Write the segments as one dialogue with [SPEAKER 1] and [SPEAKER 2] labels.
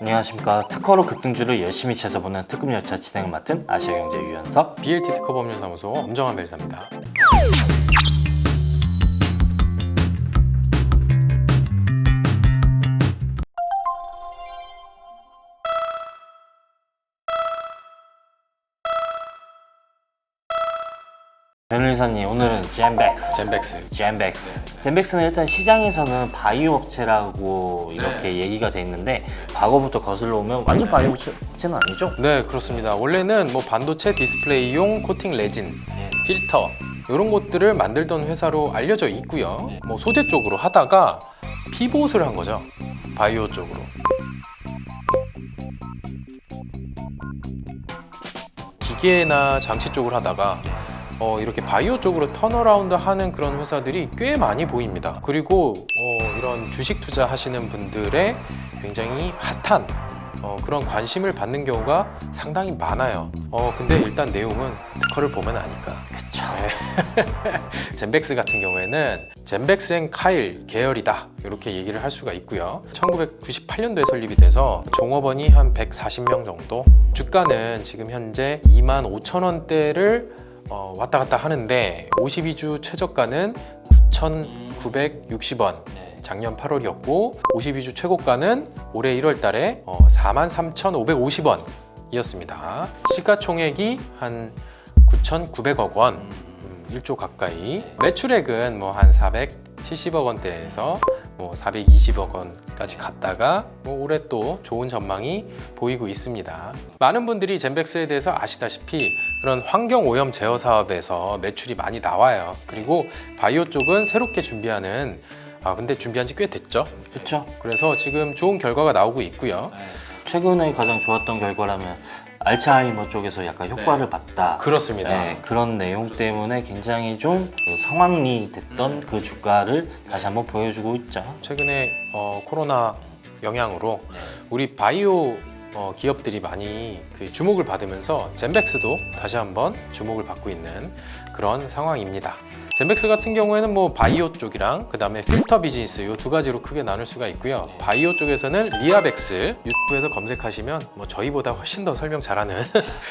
[SPEAKER 1] 안녕하십니까 특허로 급등주를 열심히 찾아보는 특급 열차 진행을 맡은 아시아경제 유연석
[SPEAKER 2] BLT 특허법률사무소 엄정한 벨사입니다.
[SPEAKER 1] 변리사님 오늘은 젠백스
[SPEAKER 2] 젠백스.
[SPEAKER 1] 젠백스 젠백스는 일단 시장에서는 바이오 업체라고 이렇게 얘기가 돼 있는데 과거부터 거슬러 오면 완전 바이오 업체는 아니죠?
[SPEAKER 2] 네, 그렇습니다. 원래는 뭐 반도체 디스플레이용 코팅 레진, 필터 이런 것들을 만들던 회사로 알려져 있고요. 뭐 소재 쪽으로 하다가 피봇을 한 거죠. 바이오 쪽으로. 기계나 장치 쪽을 하다가 어, 이렇게 바이오 쪽으로 턴어라운드 하는 그런 회사들이 꽤 많이 보입니다. 그리고 어, 이런 주식 투자 하시는 분들의 굉장히 핫한 어, 그런 관심을 받는 경우가 상당히 많아요. 어, 근데 일단 내용은 특허를 보면 아니까.
[SPEAKER 1] 그쵸
[SPEAKER 2] 젠백스 같은 경우에는 젠백스 앤 카일 계열이다 이렇게 얘기를 할 수가 있고요 1998년도에 설립이 돼서 종업원이 한 140명 정도 주가는 지금 현재 2만 5천 원대를 어, 왔다 갔다 하는데 52주 최저가는 9,960원. 작년 8월이었고 52주 최고가는 올해 1월 달에 어, 43,550원 이었습니다. 시가총액이 한 9,900억 원. 음, 1조 가까이. 매출액은 뭐 한 470억 원대에서 뭐 420억 원까지 갔다가 뭐 올해 또 좋은 전망이 보이고 있습니다. 많은 분들이 젠백스에 대해서 아시다시피 그런 환경 오염 제어 사업에서 매출이 많이 나와요. 그리고 바이오 쪽은 새롭게 준비하는 아 근데 준비한 지 꽤 됐죠.
[SPEAKER 1] 그쵸
[SPEAKER 2] 그래서 지금 좋은 결과가 나오고 있고요.
[SPEAKER 1] 최근에 가장 좋았던 결과라면 알츠하이머 쪽에서 약간 효과를 봤다
[SPEAKER 2] 그렇습니다.
[SPEAKER 1] 네, 그런 내용 때문에 굉장히 좀그 상황이 됐던 그 주가를 다시 한번 보여주고 있죠.
[SPEAKER 2] 최근에 어, 코로나 영향으로 우리 바이오 어, 기업들이 많이 그 주목을 받으면서 젠백스도 다시 한번 주목을 받고 있는 그런 상황입니다. 젠백스 같은 경우에는 뭐 바이오 쪽이랑 그 다음에 필터 비즈니스 이 두 가지로 크게 나눌 수가 있고요. 바이오 쪽에서는 리아백스 유튜브에서 검색하시면 뭐 저희보다 훨씬 더 설명 잘하는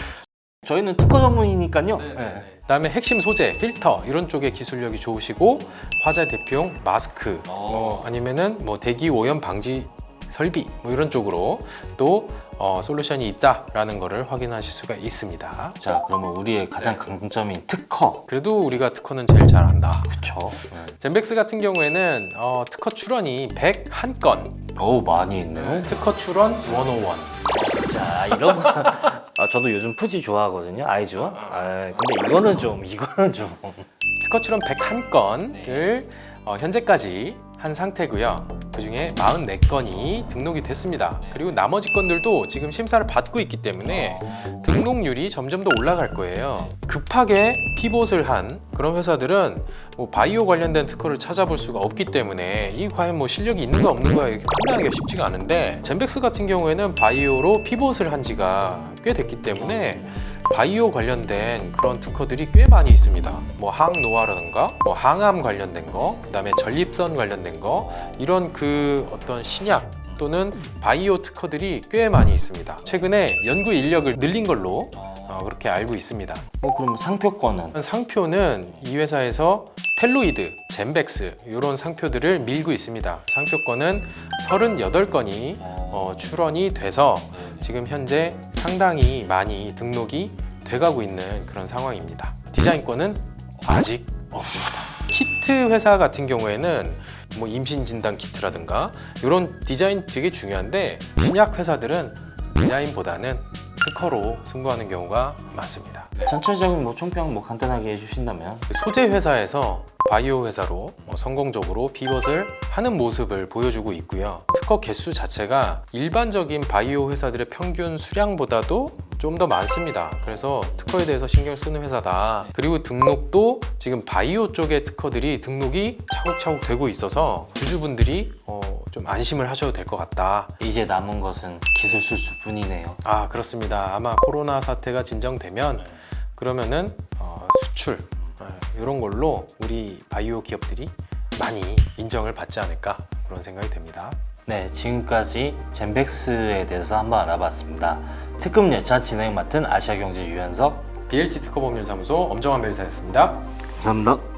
[SPEAKER 1] 저희는 특허 전문이니까요. 네.
[SPEAKER 2] 그다음에 핵심 소재, 필터 이런 쪽에 기술력이 좋으시고 화재 대피용 마스크, 뭐 아니면은 뭐 대기 오염 방지 설비 뭐 이런 쪽으로 또 어, 솔루션이 있다라는 거를 확인하실 수가 있습니다.
[SPEAKER 1] 자, 그러면 우리의 가장 강점인 특허.
[SPEAKER 2] 그래도 우리가 특허는 제일 잘 안다.
[SPEAKER 1] 그쵸. 네.
[SPEAKER 2] 젠백스 같은 경우에는 어, 특허 출원이 101건,
[SPEAKER 1] 어우, 많이 있네요.
[SPEAKER 2] 특허 출원 101.
[SPEAKER 1] 자, 이런 거. 아, 저도 요즘 푸지 좋아하거든요. 아이즈원. 아, 근데 이거는 좀, 이거는 좀.
[SPEAKER 2] 특허 출원 101건을 어, 현재까지 한 상태고요. 그중에 44건이 등록이 됐습니다. 그리고 나머지 건들도 지금 심사를 받고 있기 때문에 등록률이 점점 더 올라갈 거예요. 급하게 피봇을 한 그런 회사들은 뭐 바이오 관련된 특허를 찾아볼 수가 없기 때문에 이 과연 뭐 실력이 있는가 없는가 이렇게 판단하기가 쉽지가 않은데 젠백스 같은 경우에는 바이오로 피봇을 한 지가 꽤 됐기 때문에 바이오 관련된 그런 특허들이 꽤 많이 있습니다. 뭐 항노화라든가 뭐 항암 관련된 거, 그다음에 전립선 관련된 거 이런 그 어떤 신약 또는 바이오 특허들이 꽤 많이 있습니다. 최근에 연구 인력을 늘린 걸로 어, 그렇게 알고 있습니다.
[SPEAKER 1] 어, 그럼 상표권은?
[SPEAKER 2] 상표는 이 회사에서 텔로이드, 젠백스 이런 상표들을 밀고 있습니다. 상표권은 38건이 어, 출원이 돼서 지금 현재 상당히 많이 등록이 돼가고 있는 그런 상황입니다. 디자인권은 아직 없습니다. 키트 회사 같은 경우에는 뭐 임신 진단 키트라든가 이런 디자인 되게 중요한데 신약 회사들은 디자인보다는 특허로 승부하는 경우가 많습니다.
[SPEAKER 1] 전체적인 뭐 총평 뭐 간단하게 해주신다면?
[SPEAKER 2] 소재 회사에서 바이오 회사로 뭐 성공적으로 피벗을 하는 모습을 보여주고 있고요. 특허 개수 자체가 일반적인 바이오 회사들의 평균 수량보다도 좀 더 많습니다. 그래서 특허에 대해서 신경 쓰는 회사다. 그리고 등록도 지금 바이오 쪽의 특허들이 등록이 차곡차곡 되고 있어서 주주분들이 어, 좀 안심을 하셔도 될 것 같다.
[SPEAKER 1] 이제 남은 것은 기술 수준뿐이네요.
[SPEAKER 2] 아 그렇습니다. 아마 코로나 사태가 진정되면 그러면은 어, 수출 이런 걸로 우리 바이오 기업들이 많이 인정을 받지 않을까 그런 생각이 됩니다.
[SPEAKER 1] 네, 지금까지 젠백스에 대해서 한번 알아봤습니다. 특급 열차 진행 맡은 아시아경제 유현석
[SPEAKER 2] BLT 특허법률사무소 엄정환 변호사였습니다.
[SPEAKER 1] 감사합니다.